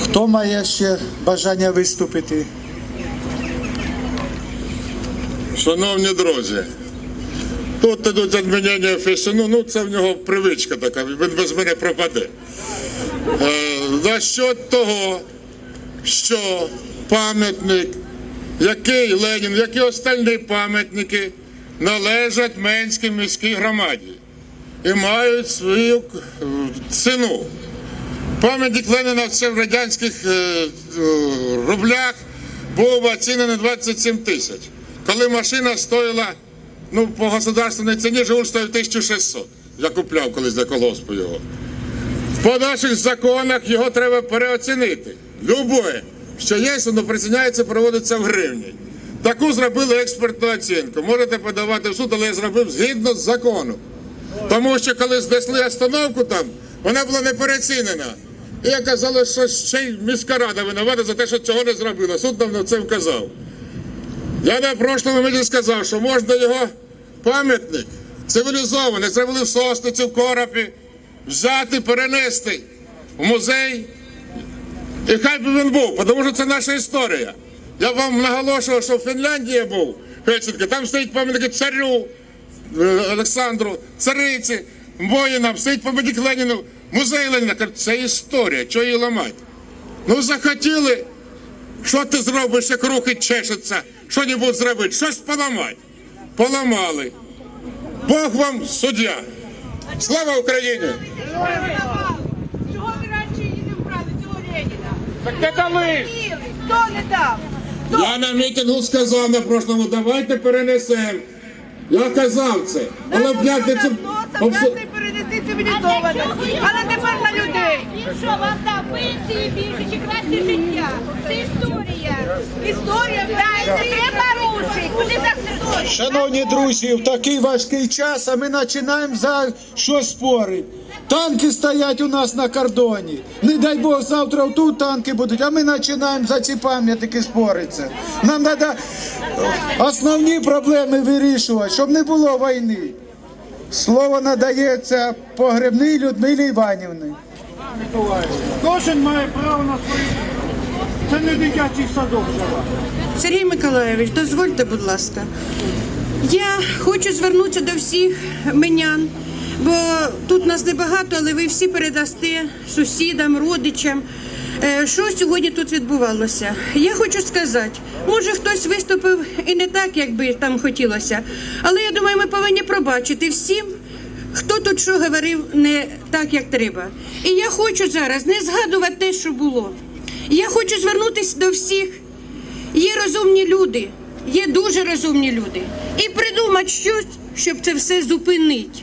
Хто має ще бажання виступити? Шановні друзі, тут ідуть відмінення фешену, ну це в нього привичка така, він без мене пропаде. Е, насчет того, що пам'ятник, який Ленін, як і остальні пам'ятники, належать Менській міській громаді і мають свою ціну. Пам'ятник Леніна це в радянських е, е, рублях був оцінений 27 тисяч. Коли машина стоїла, ну, по государственній ціні Жигуль стоїв 1600. Я купляв колись для колгоспу його. По наших законах його треба переоцінити. Любое, що є, воно приціняється, проводиться в гривні. Таку зробили експертну оцінку. Можете подавати в суд, але я зробив згідно з законом. Тому що коли знесли остановку там, вона була не переоцінена. І казали, що ще й міська рада винувата за те, що цього не зробила. Суд нам на це вказав. Я на прошлому мені сказав, що можна його пам'ятник цивілізований, зробили в Сосниці, в Коропі, взяти, перенести в музей. І хай би він був, тому що це наша історія. Я вам наголошував, що в Фінляндії був Хельсинки, там стоїть пам'ятник царю е, Олександру, цариці, воїнам, стоїть пам'ятник Леніну, музей Леніна. Це історія, чого її ламати? Ну захотіли, що ти зробиш, як рухи чешеться, що-небудь зробити, щось поламати. Поламали. Бог вам суддя. Слава Україні! Чого ви раніше її не вбрали, цього Леніна? Так де дали? Хто не дав? Я на мітингу сказав на прошлому, давайте перенесемо. Я казав це. Але в п'ятницю Давно це цивілізовано. Але тепер на людей. Що вам дав пенсії більше чи краще життя? Це історія. Історія Дайте, треба рушити. Куди за Шановні друзі, в такий важкий час, а ми починаємо за що спорити. Танки стоять у нас на кордоні. Не дай Бог, завтра тут танки будуть, а ми починаємо за ці пам'ятники споритися. Нам треба основні проблеми вирішувати, щоб не було війни. Слово надається погребній Людмилі Іванівні. Кожен має право на свою. Це не дитячий садок. Сергій Миколаєвич, дозвольте, будь ласка. Я хочу звернутися до всіх менян, бо тут нас небагато, але ви всі передасте сусідам, родичам. Е, Що сьогодні тут відбувалося? Я хочу сказати, може хтось виступив і не так, як би там хотілося, але я думаю, ми повинні пробачити всім, хто тут що говорив не так, як треба. І я хочу зараз не згадувати те, що було. Я хочу звернутися до всіх. Є розумні люди, є дуже розумні люди. І придумати щось, щоб це все зупинити.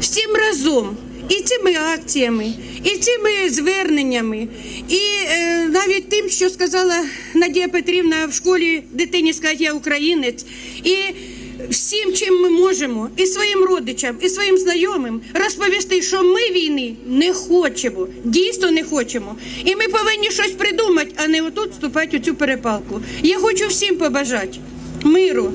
Всім разом. І цими акціями, і цими зверненнями, і е, навіть тим, що сказала Надія Петрівна в школі дитині сказати я українець, і всім, чим ми можемо, і своїм родичам, і своїм знайомим розповісти, що ми війни не хочемо, дійсно не хочемо. І ми повинні щось придумати, а не отут вступати у цю перепалку. Я хочу всім побажати миру,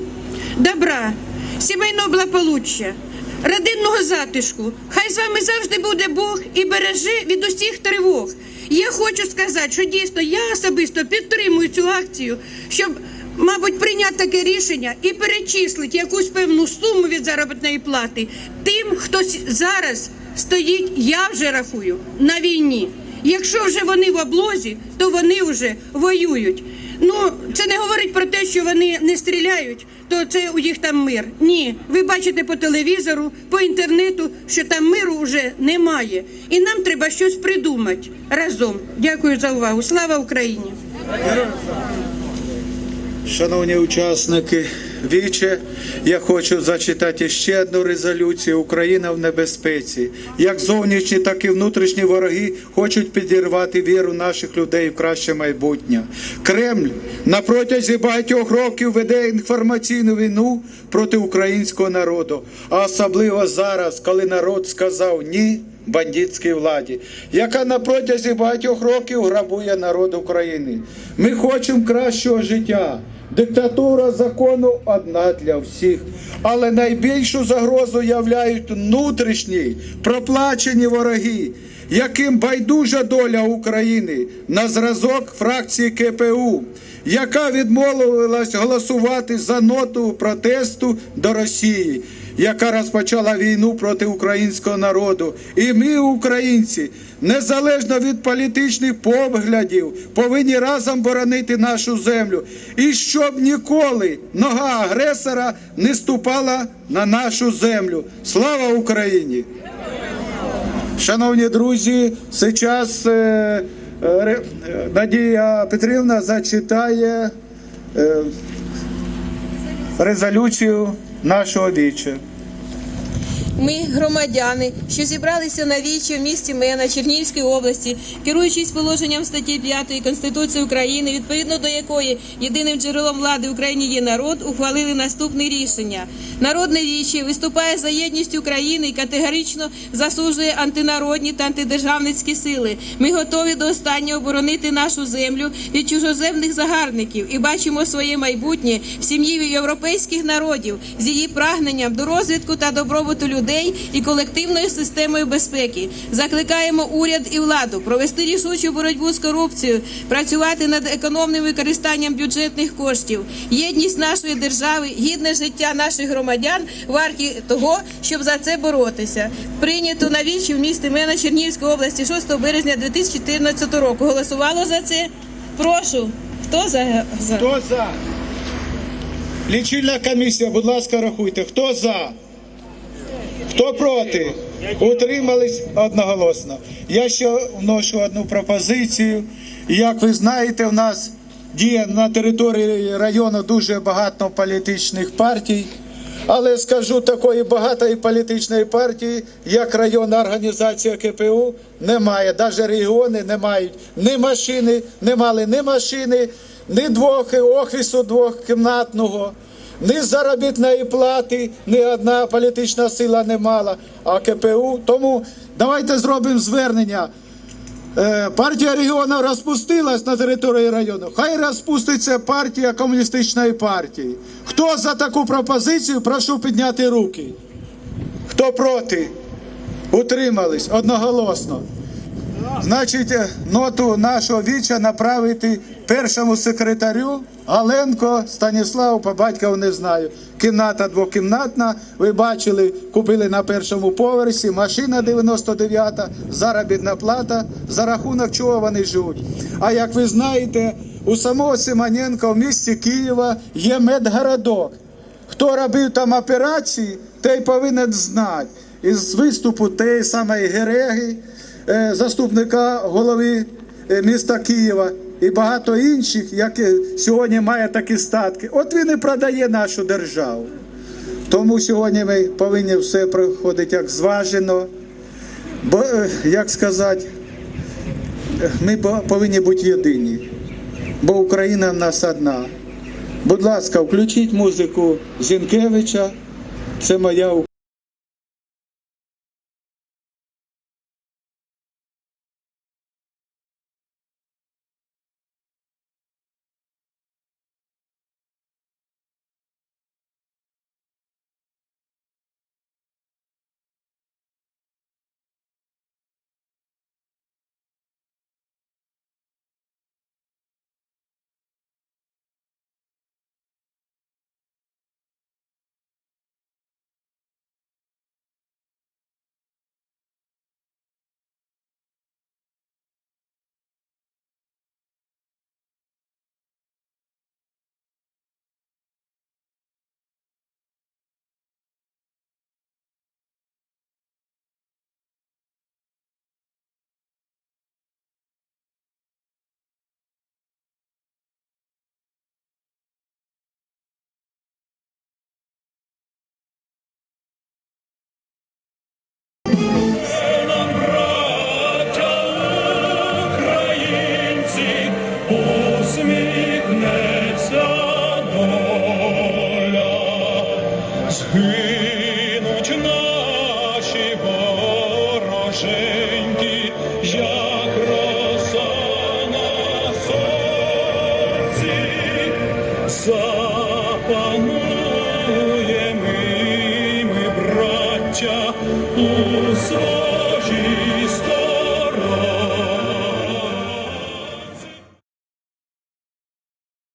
добра, сімейного благополуччя, родинного затишку. Хай з вами завжди буде Бог і береже від усіх тривог. Я хочу сказати, що дійсно я особисто підтримую цю акцію, щоб, мабуть, прийняти таке рішення і перечислити якусь певну суму від заробітної плати тим, хто зараз стоїть, я вже рахую, на війні. Якщо вже вони в облозі, то вони вже воюють. Ну, це не говорить про те, що вони не стріляють, то це у їх там мир. Ні, ви бачите по телевізору, по інтернету, що там миру вже немає. І нам треба щось придумати разом. Дякую за увагу. Слава Україні! Шановні учасники віче, я хочу зачитати ще одну резолюцію. Україна в небезпеці. Як зовнішні, так і внутрішні вороги хочуть підірвати віру наших людей в краще майбутнє. Кремль на протязі багатьох років веде інформаційну війну проти українського народу, а особливо зараз, коли народ сказав ні. Бандитській владі, яка на протязі багатьох років грабує народ України. Ми хочемо кращого життя. Диктатура закону одна для всіх. Але найбільшу загрозу являють внутрішні проплачені вороги, яким байдужа доля України на зразок фракції КПУ, яка відмовилась голосувати за ноту протесту до Росії, яка розпочала війну проти українського народу. І ми, українці, незалежно від політичних поглядів, повинні разом боронити нашу землю. І щоб ніколи нога агресора не ступала на нашу землю. Слава Україні! Шановні друзі, зараз е, е, е, Надія Петрівна зачитає е, резолюцію naše odjeće. Ми, громадяни, що зібралися на вічі в місті Мена Чернігівської області, керуючись положенням статті 5 Конституції України, відповідно до якої єдиним джерелом влади в Україні є народ, ухвалили наступне рішення. Народне віче виступає за єдність України і категорично засуджує антинародні та антидержавницькі сили. Ми готові до останнього оборонити нашу землю від чужоземних загарбників і бачимо своє майбутнє в сім'ї європейських народів з її прагненням до розвитку та добробуту людей і колективною системою безпеки. Закликаємо уряд і владу провести рішучу боротьбу з корупцією, працювати над економним використанням бюджетних коштів. Єдність нашої держави, гідне життя наших громадян варті того, щоб за це боротися. Прийнято на вічі в місті Мена Чернігівської області 6 березня 2014 року. Голосувало за це. Прошу. Хто за? за? Хто за? Лічильна комісія, будь ласка, рахуйте. Хто за? Хто проти? Утримались одноголосно. Я ще вношу одну пропозицію. Як ви знаєте, в нас діє на території району дуже багато політичних партій. Але скажу, такої багатої політичної партії, як районна організація КПУ, немає. Навіть регіони не мають ні машини, не мали ні машини, ні двох офісу двохкімнатного, ні заробітної плати, ні одна політична сила не мала. А КПУ. Тому давайте зробимо звернення. Е, Партія регіону розпустилась на території району. Хай розпуститься партія комуністичної партії. Хто за таку пропозицію, прошу підняти руки. Хто проти? Утримались одноголосно. Значить, е, ноту нашого віча направити першому секретарю Галенко Станіславу, по батькову не знаю. Кімната двокімнатна. Ви бачили, купили на першому поверсі, машина 99-та, заробітна плата, за рахунок чого вони живуть. А як ви знаєте, у самого Симоненка в місті Києва є медгородок. Хто робив там операції, той повинен знати. Із виступу тієї самої Гереги, заступника голови е, міста Києва і багато інших, які сьогодні має такі статки. От він і продає нашу державу. Тому сьогодні ми повинні все проходити як зважено. Бо, е, як сказати, е, ми повинні бути єдині, бо Україна в нас одна. Будь ласка, включіть музику Зінкевича. Це моя Україна.